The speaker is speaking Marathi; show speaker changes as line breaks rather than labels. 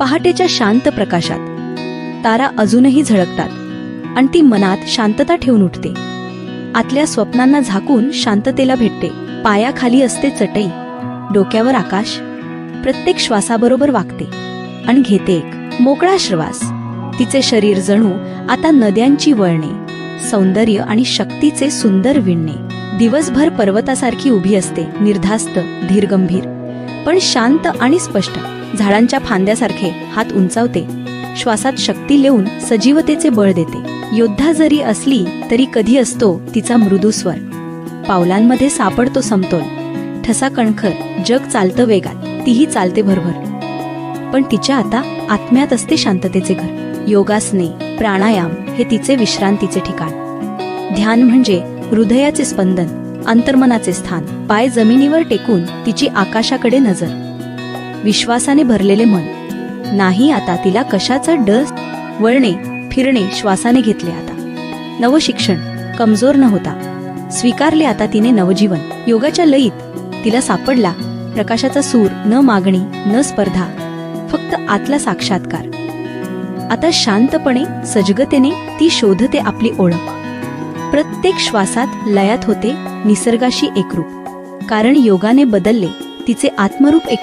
पहाटेच्या शांत प्रकाशात. तारा अजूनही झळकतात. आणि ती मनात शांतता ठेवून उठते. आतल्या स्वप्नांना झाकून शांततेला भेटते. पायाखाली असते चटई. डोक्यावर आकाश. प्रत्येक श्वासाबरोबर वागते. आणि घेते एक मोकळा श्वास तिचे शरीर जणू आता नद्यांची वळणे. सौंदर्य आणि शक्तीचे सुंदर विणणे. दिवसभर पर्वतासारखी उभी असते. निर्धास्त धीरगंभीर. पण शांत आणि स्पष्ट. झाडांच्या फांद्यासारखे हात उंचावते. श्वासात शक्ती लिहून सजीवतेचे बळ देते. योद्धा जरी असली तरी कधी असतो तिचा मृदू स्वर. पावलांमध्ये सापडतो समतोल. ठसा कणखर जग चालतं वेगात तीही चालते भरभर. पण तिच्या आता आत्म्यात असते शांततेचे घर. योगासने प्राणायाम हे तिचे विश्रांतीचे ठिकाण. ध्यान म्हणजे हृदयाचे स्पंदन अंतर्मनाचे स्थान. पाय जमिनीवर टेकून तिची आकाशाकडे नजर. विश्वासाने भरलेले मन. नाही आता तिला कशाचा डस वळणे फिरणे श्वासाने घेतले आता. नवशिक्षण कमजोर न होता. स्वीकारले आता तिने नवजीवन. योगाच्या लयीत तिला सापडला प्रकाशाचा सूर न मागणी न स्पर्धा फक्त आतला साक्षात्कार. आता शांतपणे सजगतेने ती शोधते आपली ओळख. प्रत्येक श्वासात लयात होते निसर्गाशी एकरूप. कारण योगाने बदलले तिचे आत्मरूप एक